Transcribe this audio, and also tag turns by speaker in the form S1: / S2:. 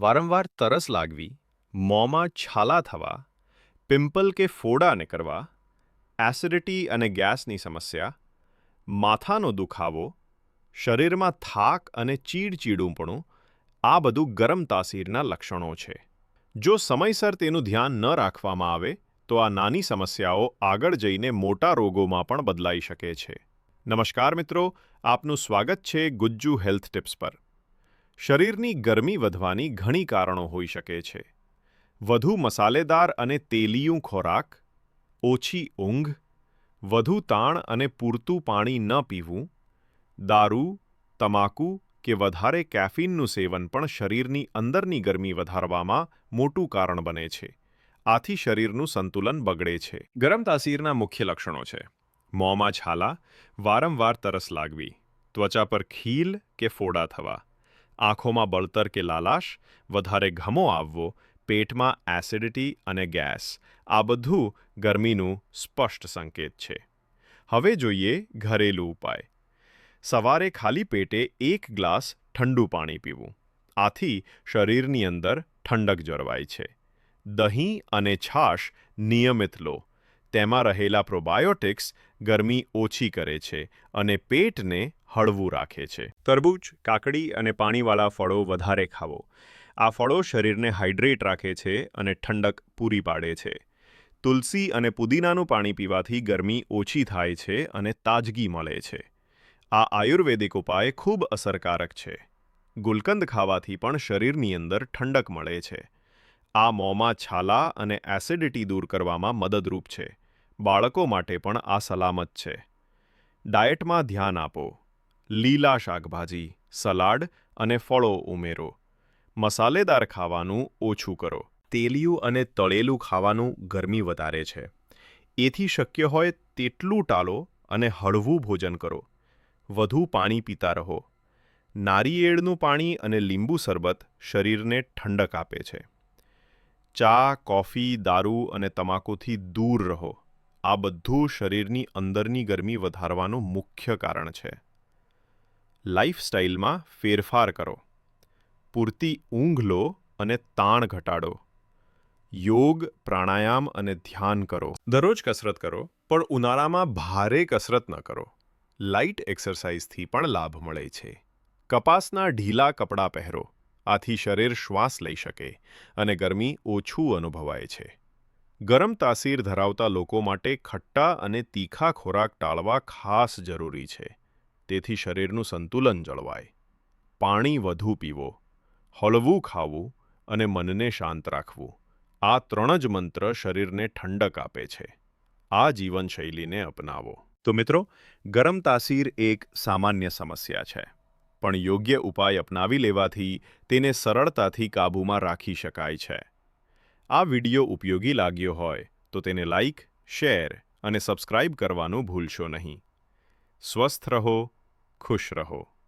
S1: વારંવાર તરસ લાગવી, મોંમાં છાલા થવા, પિમ્પલ કે ફોડા નીકળવા એસિડિટી અને ગેસની સમસ્યા, માથાનો દુખાવો, શરીરમાં થાક અને ચીડચીડુંપણું, આ બધું ગરમ તાસીરના લક્ષણો છે. જો સમયસર તેનું ધ્યાન ન રાખવામાં આવે, તો આ નાની સમસ્યાઓ આગળ જઈને મોટા રોગોમાં પણ બદલાઈ શકે છે. નમસ્કાર મિત્રો, આપનું સ્વાગત છે ગુજ્જુ હેલ્થ ટિપ્સ પર. શરીરની ગરમી વધવાની ઘણી કારણો હોઈ શકે છે. વધુ મસાલેદાર અને તેલિયું ખોરાક, ઓછી ઊંઘ, વધુ તાણ અને પૂરતું પાણી ન પીવું, દારૂ, તમાકુ કે વધારે કેફીનનું સેવન પણ શરીરની અંદરની ગરમી વધારવામાં મોટું કારણ બને છે. આથી શરીરનું સંતુલન બગડે છે. ગરમ તાસીરના મુખ્ય લક્ષણો છે. મોંમાં છાલા, વારંવાર તરસ લાગવી, ત્વચા પર ખીલ કે ફોડા થવા આંખોમાં બળતર કે લાલાશ, વધારે ઘમો આવવો, પેટમાં એસિડિટી અને ગેસ, આ બધું ગરમીનું સ્પષ્ટ સંકેત છે. હવે જોઈએ ઘરેલું ઉપાય. સવારે ખાલી પેટે એક ગ્લાસ ઠંડુ પાણી પીવું. આથી શરીરની અંદર ઠંડક જળવાય છે. દહીં અને છાશ નિયમિત લો. તેમાં રહેલા પ્રોબાયોટિક્સ ગરમી ઓછી કરે છે અને પેટને હળવું રાખે છે. તરબૂચ, કાકડી અને પાણીવાળા ફળો વધારે ખાવો. આ ફળો શરીરને હાઇડ્રેટ રાખે છે અને ઠંડક પૂરી પાડે છે. તુલસી અને પુદીનાનું પાણી પીવાથી ગરમી ઓછી થાય છે અને તાજગી મળે છે. આ આયુર્વેદિક ઉપાય ખૂબ અસરકારક છે. ગુલકંદ ખાવાથી પણ શરીરની અંદર ઠંડક મળે છે. આ મોંમાં છાલા અને એસિડિટી દૂર કરવામાં મદદરૂપ છે. બાળકો માટે પણ આ સલામત છે. ડાયટમાં ધ્યાન આપો. લીલા શાકભાજી, સલાડ અને ફળો ઉમેરો. મસાલેદાર ખાવાનું ઓછું કરો. તેલિયું અને તળેલું ખાવાનું ગરમી વધારે છે. એથી શક્ય હોય તેટલું ટાળો અને હળવું ભોજન કરો. વધુ પાણી પીતા રહો. નારિયેળનું પાણી અને લીંબુ શરબત શરીરને ઠંડક આપે છે. ચા, કોફી, દારૂ અને તમાકુથી દૂર રહો. આ બધું શરીરની અંદરની ગરમી વધારવાનું મુખ્ય કારણ છે. લાઇફસ્ટાઇલમાં ફેરફાર કરો. પૂરતી ઊંઘ લો અને તાણ ઘટાડો. યોગ, પ્રાણાયામ અને ધ્યાન કરો. દરરોજ કસરત કરો, પણ ઉનાળામાં ભારે કસરત ન કરો. લાઇટ એક્સરસાઇઝથી પણ લાભ મળે છે. કપાસના ઢીલા કપડાં પહેરો. આથી શરીર શ્વાસ લઈ શકે અને ગરમી ઓછું અનુભવાય છે. ગરમ તાસીર ધરાવતા લોકો માટે ખટ્ટા અને તીખા ખોરાક ટાળવા ખાસ જરૂરી છે. તેથી શરીરનું સંતુલન જળવાય. પાણી વધુ પીવો, હળવું ખાવું અને મનને શાંત રાખવું. આ ત્રણ જ મંત્ર શરીરને ઠંડક આપે છે. આ જીવનશૈલીને અપનાવો. તો મિત્રો, ગરમ તાસીર એક સામાન્ય સમસ્યા છે. પણ યોગ્ય ઉપાય અપનાવી લેવાથી તેને સરળતાથી કાબૂમાં રાખી શકાય છે. આ વિડિયો ઉપયોગી લાગ્યો હોય તો તેને લાઇક શેર અને સબસ્ક્રાઇબ કરવાનું ભૂલશો નહીં. સ્વસ્થ રહો, ખુશ રહો.